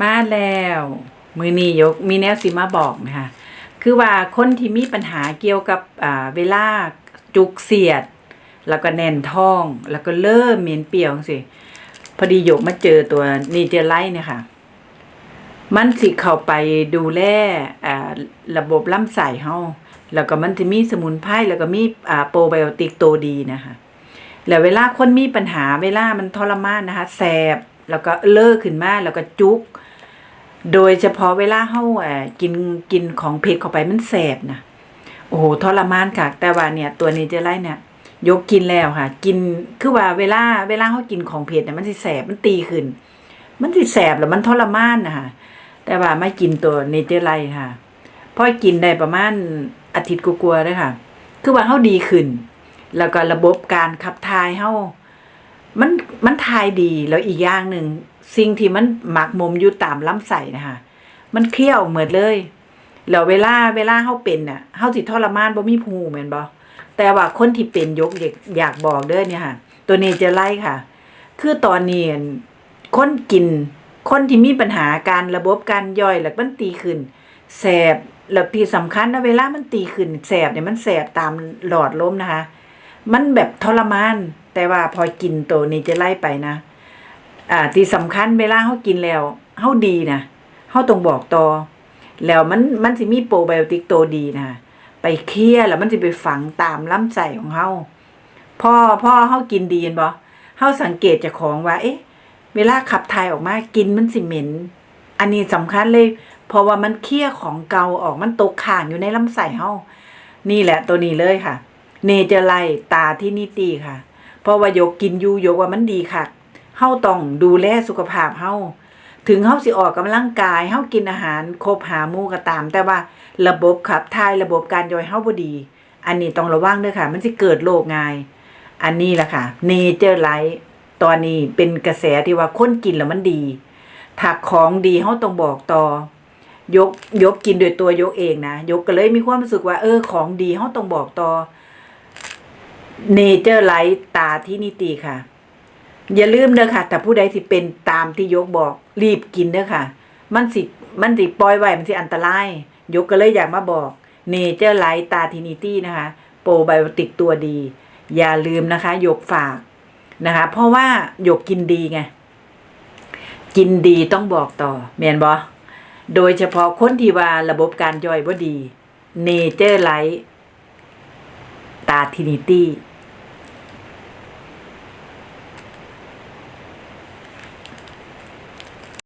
มาแล้ว มือนี้ยกมีแนวสิมาบอกนะคะคือว่าคนที่มีปัญหาเกี่ยวกับอ่าเวลาจุกเสียด แล้วก็แน่นท้อง แล้วก็เริ่มเหม็นเปรี้ยวสิพอดียกมาเจอตัวนีเจอไลท์เนี่ยค่ะ มันสิเข้าไปดูแลอ่าระบบลำไส้เฮาแล้วก็มันจะมีสมุนไพรแล้วก็มีอ่าโปรไบโอติกตัวดีนะคะแล้วเวลาคนมีปัญหาเวลามันทรมานนะคะ แสบ แล้วก็เลิกขึ้นมาแล้วก็จุก โดยเฉพาะเวลาเฮาเอ่อกินกินของเผ็ดเข้าไปมันแสบนะโอ้โหทรมานค่ะแต่ว่าเนี่ย ตัวนี้เจอไรเนี่ยยกกินแล้วค่ะ กินคือว่าเวลาเวลาเฮากินของเผ็ดเนี่ยมันสิแสบมันตีขึ้น มันสิแสบแล้วมันทรมานนะคะแต่ว่าไม่กินตัวเนเจอร์ไลท์ค่ะพอกินได้ประมาณอาทิตย์กลัวๆเลยค่ะ คือว่าเฮาดีขึ้น แล้วก็ระบบการขับถ่ายเฮา มันมันทายดีแล้วอีกอย่างหนึ่งสิ่งที่มันหมักหมมอยู่ตามลำไส้นะคะมันเคี้ยวเหมือนเลยแล้วเวลาเวลาเฮาเป็นน่ะเฮาสิทรมานบ่มีภูมิแม่นบ่แต่ว่าคนที่เป็นยกอยากอยากบอกเด้อเนี่ยค่ะ ตัวนี้จะไล่ค่ะ คือตอนนี้คนกิน คนที่มีปัญหาการระบบการย่อยแล้วมันตีขึ้นแสบแล้วที่สำคัญนะเวลามันตีขึ้นแสบเนี่ยมันแสบตามหลอดลมนะคะ มันแบบทรมาน แต่ว่าพอกินตัวนี้จะไล่ไปนะอ่าที่สำคัญเวลาเขากินแล้วเขาดีนะเขาต้องบอกต่อแล้วมันมันสิมีโปรไบโอติกตัวดีนะไปเคี่ยแล้วมันจะไปฝังตามลำไส้ของเขาพ่อพ่อเขากินดีนบ่เขาสังเกตจากของว่า เอ๊ะ เวลาขับถ่ายออกมากินมันสิเหม็น อันนี้สำคัญเลย เพราะว่ามันเคี่ยของเก่าออกมันตกข่างอยู่ในลำไส้เฮานี่แหละตัวนี้เลยค่ะ เนเจอร์ไลตาที่นิตีค่ะ เพราะว่ายกกินยูยกว่ามันดีค่ะเฮาต้องดูแลสุขภาพเฮาถึงเฮาสิออกกำลังกายเฮากินอาหารครบหาหมู่ก็ตาม แต่ว่าระบบขับถ่ายระบบการย่อยเฮาบ่ดี อันนี้ต้องระวังด้อค่ะ มันสิเกิดโรคง่าย อันนี้แหละค่ะเนเจอร์ไลท์ตอนนี้เป็นกระแสที่ว่าคนกินแล้วมันดีถ้าของดีเฮาต้องบอกต่อยกยกกินโดยตัวยกเองนะยกก็เลยมีความรู้สึกว่าเออของดีเฮาต้องบอกต่อ เนเจอร์ไลท์ตาที่นิติค่ะ อย่าลืมเด้อค่ะ แต่ผู้ใดที่เป็นตามที่ยกบอก รีบกินเด้อค่ะ มันสิมันสิปล่อยไว้มันสิอันตราย ยกก็เลยอยากมาบอกเนเจอร์ไลท์ตาทินิตี้นะคะ โปรไบโอติกตัวดี อย่าลืมนะคะยกฝากนะคะ เพราะว่ายกกินดีไง กินดีต้องบอกต่อเมียนบอโดยเฉพาะคนที่ว่าระบบการย่อยบ่ดีเนเจอร์ไลท์ตาทินิตี้